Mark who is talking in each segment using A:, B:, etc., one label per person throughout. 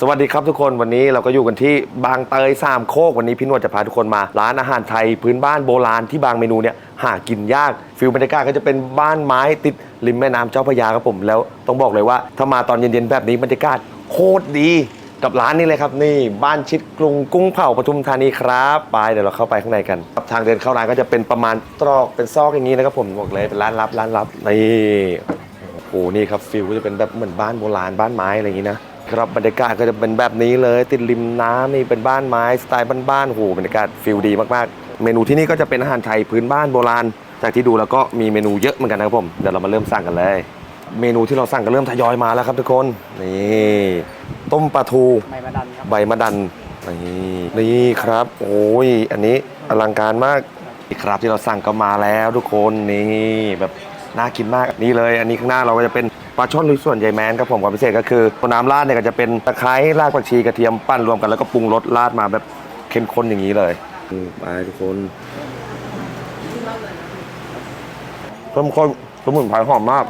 A: สวัสดีครับทุกคนวันนี้เราก็อยู่กันที่บางเตยสามโคกวันนี้พี่นวดจะพาทุกคนมา ร้านอาหารไทยพื้นบ้านโบราณที่บางเมนูเนี่ยหากินยากฟิลบรรยากาศก็จะเป็นบ้านไม้ติดริมแม่น้ำเจ้าพระยาครับผมแล้วต้องบอกเลยว่าถ้ามาตอนเย็นๆแบบนี้บรรยากาศโคตรดีกับร้านนี้เลยครับนี่บ้านชิดกรุงกุ้งเผาปทุมธานีครับไปเดี๋ยวเราเข้าไปข้างในกันครับทางเดินเข้าร้านก็จะเป็นประมาณตรอกเป็นซอกอย่างนี้นะครับผมบอกเลยเป็นร้านลับร้านลับนี่โอ้โหนี่ครับฟิลก็จะเป็นแบบเหมือนบ้านโบราณบ้านไม้อะไรอย่างนี้นะ ครับบรรยากาศก็จะเป็นแบบนี้เลยติดริมน้ำนี่เป็นบ้านไม้สไตล์บ้านๆโอ้โหบรรยากาศฟิลดีมากๆ เมนูที่นี่ก็จะเป็นอาหารไทยพื้นบ้านโบราณ จากที่ดูแล้วก็มีเมนูเยอะเหมือนกันนะครับผมเดี๋ยวเรามาเริ่มสั่งกันเลย เมนูที่เราสั่งก็เริ่มทยอยมาแล้วครับทุกคนนี่ต้มปลาทู
B: ใบมะดันครับ
A: ใบมะดันนี่นี่ครับโอ้ยอันนี้อลังการมากนี่ครับที่เราสั่งก็มาแล้วทุกคนนี่แบบน่ากินมากนี่เลย อันนี้ข้างหน้าเราก็จะเป็น ปลาช่อนลุยส่วนใหญ่แมนครับผมความพิเศษก็คือตัวน้ำราดเนี่ยก็จะเป็นตะไคร้รากผักชีกระเทียมปั้นรวมกันแล้วก็ปรุงรสราดมาแบบเข้มข้นอย่างนี้เลยอืมไปทุกคนเข้มข้นสมุนไพรหอมมาก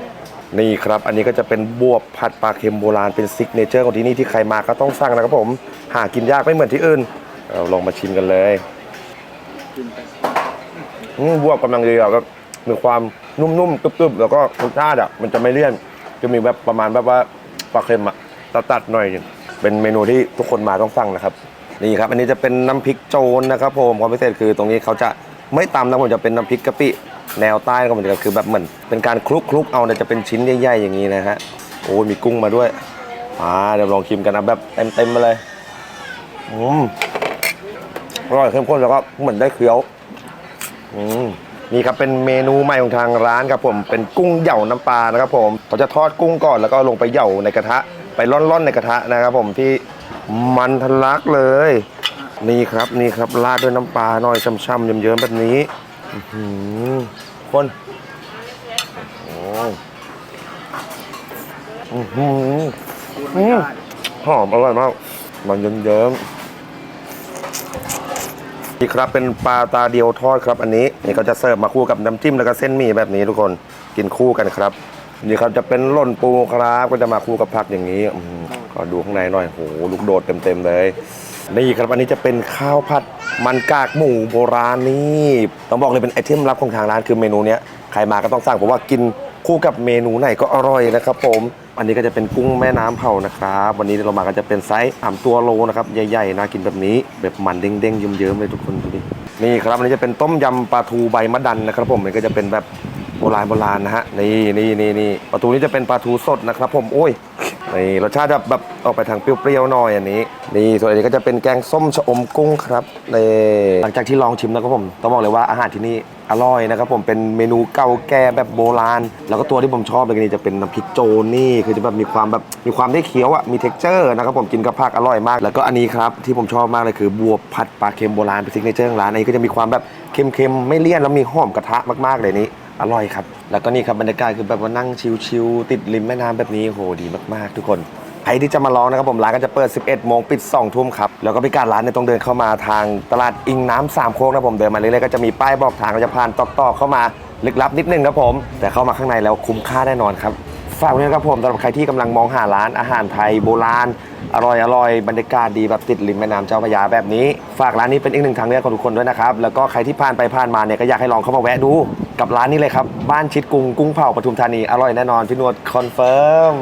A: นี่ครับ อันนี้ก็จะเป็นบวบผัดปลาเค็มโบราณเป็นซิกเนเจอร์ของที่นี่ที่ใครมาก็ต้องสั่งนะครับผม หากินยากไม่เหมือนที่อื่น เราลองมาชิมกันเลยอืมบวบกำลังดีอะก็มีความนุ่มๆกรึบๆ แล้วก็รสชาติอะมันจะไม่เลี่ยน จะมีแบบประมาณแบบว่าปลาเค็มอะตัดๆหน่อยหนึ่งเป็นเมนูที่ทุกคนมาต้องสั่งนะครับนี่ครับ อันนี้จะเป็นน้ำพริกโจรนะครับผมความพิเศษคือตรงนี้เขาจะไม่ตำนะผมจะเป็นน้ำพริกกะปิแนวใต้ก็เหมือนกันคือแบบเหมือนเป็นการคลุกคลุกๆเอาเนี่ยจะเป็นชิ้นใหญ่ๆอย่างนี้นะฮะโอ้ยมีกุ้งมาด้วยอ่าเดี๋ยวลองชิมกันนะแบบเต็มๆมาเลยอืมอร่อยเข้มข้นแล้วก็เหมือนได้เคี้ยวอืม นี่ครับเป็นเมนูใหม่ของทางร้านครับผมเป็นกุ้งเหย่าน้ำปลานะครับผมเขาจะทอดกุ้งก่อนแล้วก็ลงไปเหย่าในกระทะ ไปร่อนๆในกระทะนะครับผมที่มันทะลักเลย นี่ครับนี่ครับราดด้วยน้ำปลาหน่อยช่ำๆเยิ้มๆแบบนี้อือคนโอ้อื้อหอมหอมอร่อยมากมันเยิ้มๆ นี่ครับเป็นปลาตาเดียวทอดครับอันนี้นี่เขาจะเสิร์ฟมาคู่กับน้ำจิ้มแล้วก็เส้นหมี่แบบนี้ทุกคนกินคู่กันครับ นี่ครับจะเป็นล่นปูครับก็จะมาคู่กับผักอย่างนี้อืมขอดูข้างในหน่อยโหลูกโดดเต็มๆเลยนี่ครับอันนี้จะเป็นข้าวผัดมันกากหมูโบราณนี่ต้องบอกเลยเป็นไอเทมลับของทางร้านคือเมนูเนี้ยใครมาก็ต้องสั่งผมว่ากินคู่กับเมนูไหนก็อร่อยนะครับผม อันนี้ก็จะเป็นกุ้งแม่น้ำเผานะครับ วันนี้เรามาก็จะเป็นไซส์สามตัวโลนะครับ ใหญ่ๆ น่ากินแบบนี้ แบบมันเด้งๆเยิ้มๆเลยทุกคนดูดิ นี่ครับอันนี้จะเป็นต้มยำปลาทูใบมะดันนะครับ ผมมันก็จะเป็นแบบโบราณโบราณนะฮะ นี่นี่นี่นี่ปลาทูนี้จะเป็นปลาทูสดนะครับ ผม โอ้ย นี่รสชาติจะแบบออกไปทางเปรี้ยวๆหน่อยอันนี้ นี่ส่วนอันนี้ก็จะเป็นแกงส้มชะอมกุ้งครับนี่หลังจากที่ลองชิมแล้วครับผมต้องบอกเลยว่าอาหารที่นี่อร่อยนะครับผมเป็นเมนูเก่าแก่แบบโบราณ แล้วก็ตัวที่ผมชอบเลยนี่จะเป็นน้ำพริกโจนนี่คือจะแบบมีความแบบมีความได้เคี้ยวอะมีเท็กเจอร์นะครับผมกินกับผักอร่อยมาก แล้วก็อันนี้ครับที่ผมชอบมากเลยคือบัวผัดปลาเค็มโบราณเป็นซิกเนเจอร์ของร้านอันนี้ก็จะมีความแบบเค็มๆไม่เลี่ยนแล้วมีหอมกระทะมากๆเลยนี่ อร่อยครับ แล้วก็นี่ครับบรรยากาศคือแบบว่านั่งชิลๆติดริมแม่น้ำแบบนี้โหดีมากๆ ทุกคนใครที่จะมาลองนะครับผมร้านก็จะเปิด 11 โมงปิด 2 ทุ่มครับ แล้วก็พิการร้านเนี่ยต้องเดินเข้ามาทางตลาดอิงน้ำสามโคกนะผมเดินมาเรื่อยๆก็จะมีป้ายบอกทางก็จะผ่านตอกๆเข้ามาลึกลับนิดนึงครับผม แต่เข้ามาข้างในแล้วคุ้มค่าแน่นอนครับ ฝากด้วยครับผมสำหรับใครที่กำลังมองหาร้านอาหารไทยโบราณ อร่อยอร่อยบรรยากาศดีแบบติดริมแม่น้ำเจ้าพระยาแบบนี้ ฝากร้านนี้เป็นอีกหนึ่งทางเลือกของทุกคนด้วยนะครับ แล้วก็ใครที่ผ่านไปผ่านมาเนี่ยก็อยากให้ลองเข้ามาแวะดู กับร้านนี้เลยครับ บ้านชิดกรุงกุ้งเผาปทุมธานีอร่อยแน่นอนพี่นวดคอนเฟิร์ม